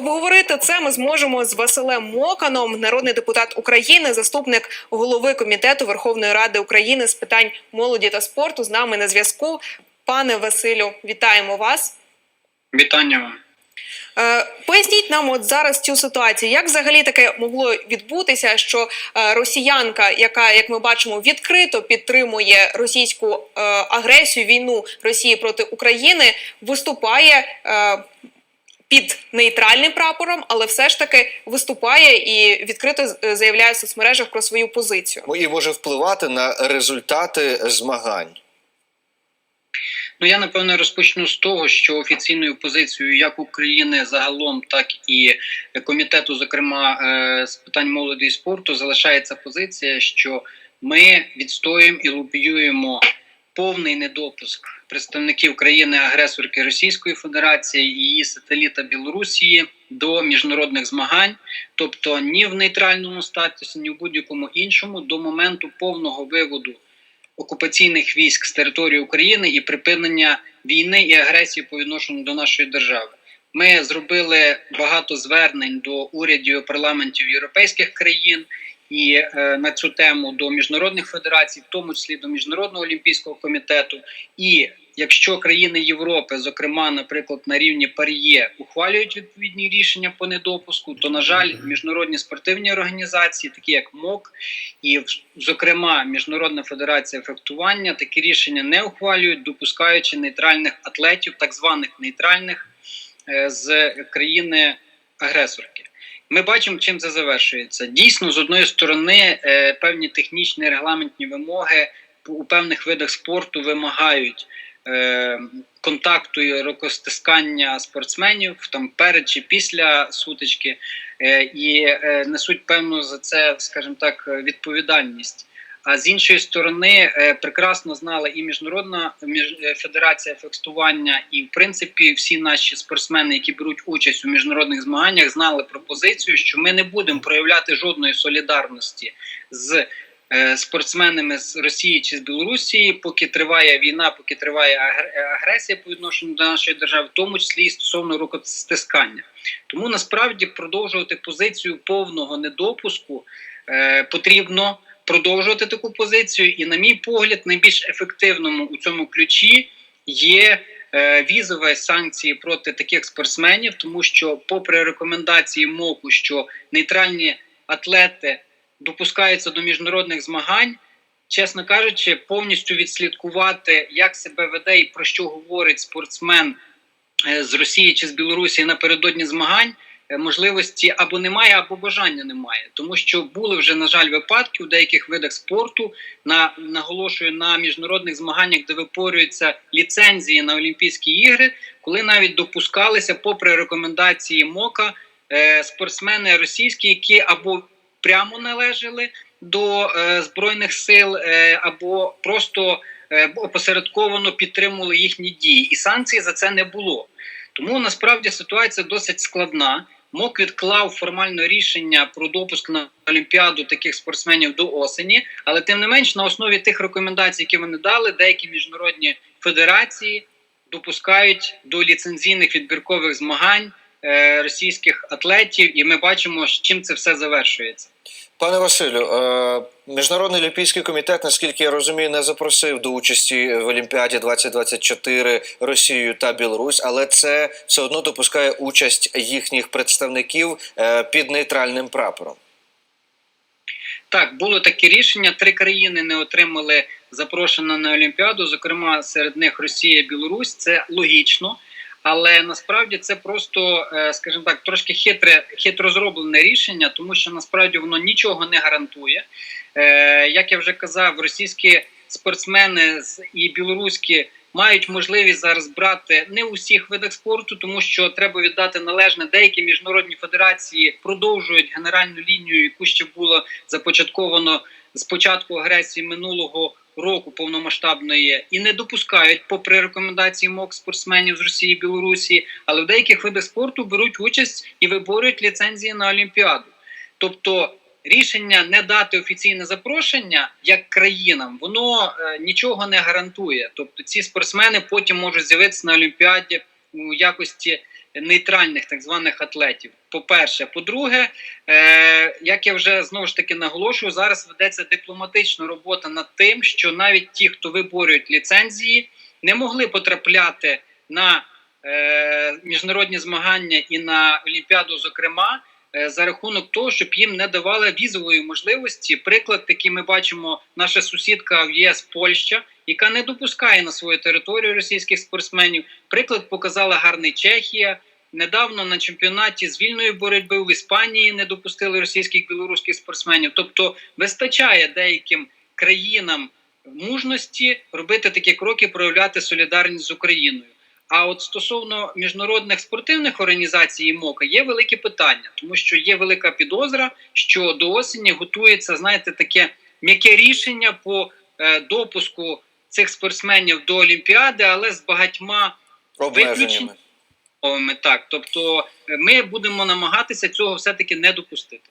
Обговорити це ми зможемо з Василем Моканом, народний депутат України, заступник голови комітету Верховної Ради України з питань молоді та спорту. З нами на зв'язку. Пане Василю, вітаємо вас. Вітання вам. Е, Поясніть нам от зараз цю ситуацію. Як взагалі таке могло відбутися, що е, росіянка, яка, як ми бачимо, відкрито підтримує російську е, агресію, війну Росії проти України, виступає під нейтральним прапором, але все ж таки виступає і відкрито заявляє в соцмережах про свою позицію. і може впливати на результати змагань. Ну я напевно розпочну з того, що офіційною позицією як України загалом, так і комітету, зокрема е, з питань молоді і спорту, залишається позиція, що ми відстоюємо і лобіюємо повний недопуск представників країни-агресорки Російської Федерації і її сателіта Білорусії до міжнародних змагань, тобто ні в нейтральному статусі, ні в будь-якому іншому до моменту повного виводу окупаційних військ з території України і припинення війни і агресії по відношенню до нашої держави. Ми зробили багато звернень до урядів і парламентів європейських країн і е, на цю тему до міжнародних федерацій, в тому числі до міжнародного олімпійського комітету. І якщо країни Європи, зокрема, наприклад, на рівні Пар'є, ухвалюють відповідні рішення по недопуску, то на жаль, міжнародні спортивні організації, такі як МОК, і зокрема Міжнародна федерація фехтування, такі рішення не ухвалюють, допускаючи нейтральних атлетів, так званих нейтральних е, з країни агресорки. Ми бачимо, чим це завершується. Дійсно, з одної сторони, е, певні технічні регламентні вимоги у певних видах спорту вимагають контакту і рукостискання спортсменів там перед чи після сутички, е, і е, несуть певну за це, скажімо так, відповідальність. А з іншої сторони, е, прекрасно знала і міжнародна між, е, федерація фехтування, і в принципі всі наші спортсмени, які беруть участь у міжнародних змаганнях, знали про позицію, що ми не будемо проявляти жодної солідарності з е, спортсменами з Росії чи з Білорусі, поки триває війна, поки триває агр- агресія по відношенню до нашої держави, в тому числі і стосовно рукостискання. Тому насправді продовжувати позицію повного недопуску е, потрібно продовжувати таку позицію, і, на мій погляд, найбільш ефективному у цьому ключі є е, візові санкції проти таких спортсменів, тому що, попри рекомендації МОКу, що нейтральні атлети допускаються до міжнародних змагань. Чесно кажучи, повністю відслідкувати, як себе веде і про що говорить спортсмен е, з Росії чи з Білорусі напередодні змагань, е, можливості або немає, або бажання немає, тому що були вже на жаль випадки у деяких видах спорту. На наголошую на міжнародних змаганнях, де випорюються ліцензії на Олімпійські ігри, коли навіть допускалися, попри рекомендації МОКа, е, спортсмени російські, які або прямо належали до е, збройних сил, е, або просто е, опосередковано підтримували їхні дії, і санкцій за це не було. Тому насправді ситуація досить складна. МОК відклав формальне рішення про допуск на Олімпіаду таких спортсменів до осені, але тим не менш, на основі тих рекомендацій, які вони дали, деякі міжнародні федерації допускають до ліцензійних відбіркових змагань російських атлетів, і ми бачимо, з чим це все завершується. Пане Василю, е, Міжнародний олімпійський комітет, наскільки я розумію, не запросив до участі в Олімпіаді 2024 Росію та Білорусь, але це все одно допускає участь їхніх представників е, під нейтральним прапором. Так, було таке рішення. Три країни не отримали запрошення на Олімпіаду. Зокрема, серед них Росія, Білорусь. Це логічно, але насправді це просто, е, скажімо так, трошки хитре, хитро зроблене рішення, тому що насправді воно нічого не гарантує. Е, Як я вже казав, російські спортсмени і білоруські. Мають можливість зараз брати не у всіх видах спорту, тому що треба віддати належне. Деякі міжнародні федерації продовжують генеральну лінію, яку ще було започатковано з початку агресії минулого року повномасштабної, і не допускають, попри рекомендації МОК спортсменів з Росії і Білорусі, але в деяких видах спорту беруть участь і виборюють ліцензії на Олімпіаду. Тобто рішення не дати офіційне запрошення як країнам, воно е, нічого не гарантує. Тобто ці спортсмени потім можуть з'явитися на Олімпіаді у якості нейтральних так званих атлетів. По-перше, по-друге, е, як я вже знову ж таки наголошую, зараз ведеться дипломатична робота над тим, що навіть ті, хто виборюють ліцензії, не могли потрапляти на е, міжнародні змагання і на Олімпіаду, зокрема, е, за рахунок того, щоб їм не давали візової можливості. Приклад, який ми бачимо, наша сусідка в ЄС Польща, яка не допускає на свою територію російських спортсменів. Приклад показала гарний Чехія. Недавно на чемпіонаті з вільної боротьби в Іспанії не допустили російських білоруських спортсменів. Тобто вистачає деяким країнам мужності робити такі кроки, проявляти солідарність з Україною. А от стосовно міжнародних спортивних організацій МОКа є великі питання, тому що є велика підозра, що до осені готується, знаєте, таке м'яке рішення по е, допуску цих спортсменів до Олімпіади, але з багатьма виключеннями. Так, тобто е, ми будемо намагатися цього все таки не допустити.